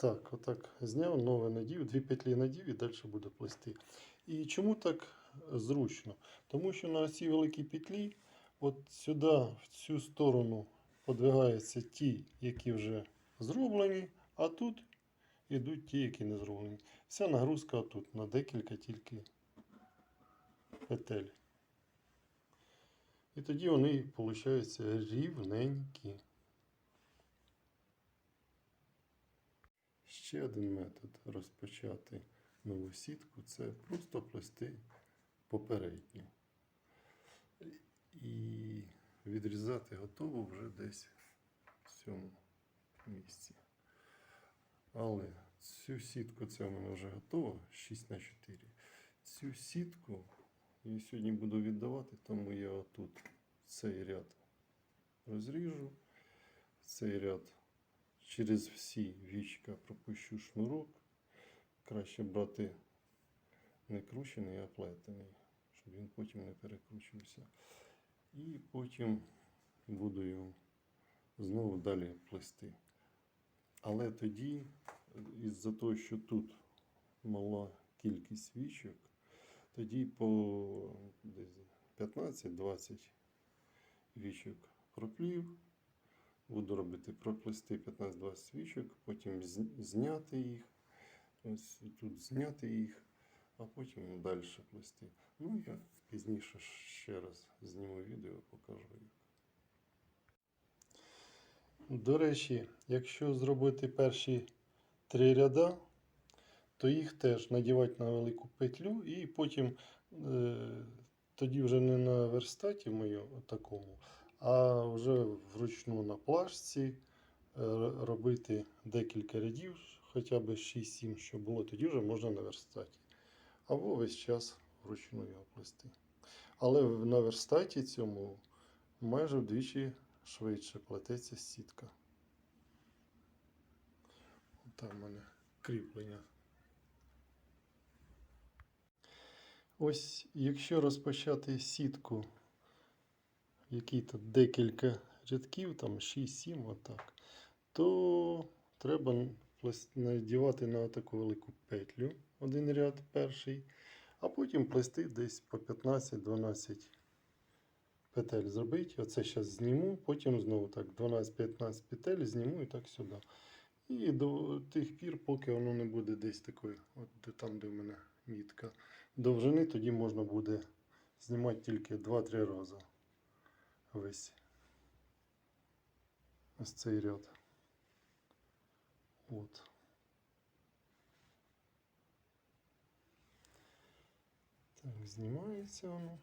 Так, отак зняв, нове надів, дві петлі надів і далі буду плести. І чому так зручно? Тому що на цій великій петлі, от сюди, в цю сторону, подвигаються ті, які вже зроблені, а тут йдуть ті, які не зроблені. Вся нагрузка тут на декілька тільки петель. І тоді вони, виходять, рівненькі. Ще один метод розпочати нову сітку це просто плести попередньо. І відрізати готово вже десь в цьому місці. Але цю сітку, це в мене вже готово 6 на 4. Цю сітку я сьогодні буду віддавати, тому я отут цей ряд розріжу, цей ряд через всі вічка пропущу шнурок. Краще брати не кручений, а плетений, щоб він потім не перекручувався. І потім буду його знову далі плести. Але тоді, із-за того, що тут мала кількість вічок, тоді по 15-20 вічок проплів. Буду робити проплести 15-20 свічок, потім зняти їх. Ось тут зняти їх, а потім далі плести. Ну, я пізніше ще раз зніму відео, покажу їх. До речі, якщо зробити перші три ряда, то їх теж надівати на велику петлю і потім е, тоді вже не на верстаті мою такому, а вже вручну на плашці е, робити декілька рядів, хоча б 6-7, щоб було, тоді вже можна на верстаті. Або весь час вручну його плести. Але на верстаті цьому майже вдвічі швидше плететься сітка. Там в мене кріплення. Ось, якщо розпочати сітку, які тут декілька рядків, там 6-7, отак, то треба надівати на таку велику петлю один ряд перший, а потім плести десь по 15-12 петель зробити. Оце зараз зніму, потім знову так 12-15 петель зніму і так сюди. І до тих пір, поки воно не буде десь такої, от де- там, де в мене мітка довжини, тоді можна буде знімати тільки 2-3 рази весь ось цей ряд. От. Так, знімається воно.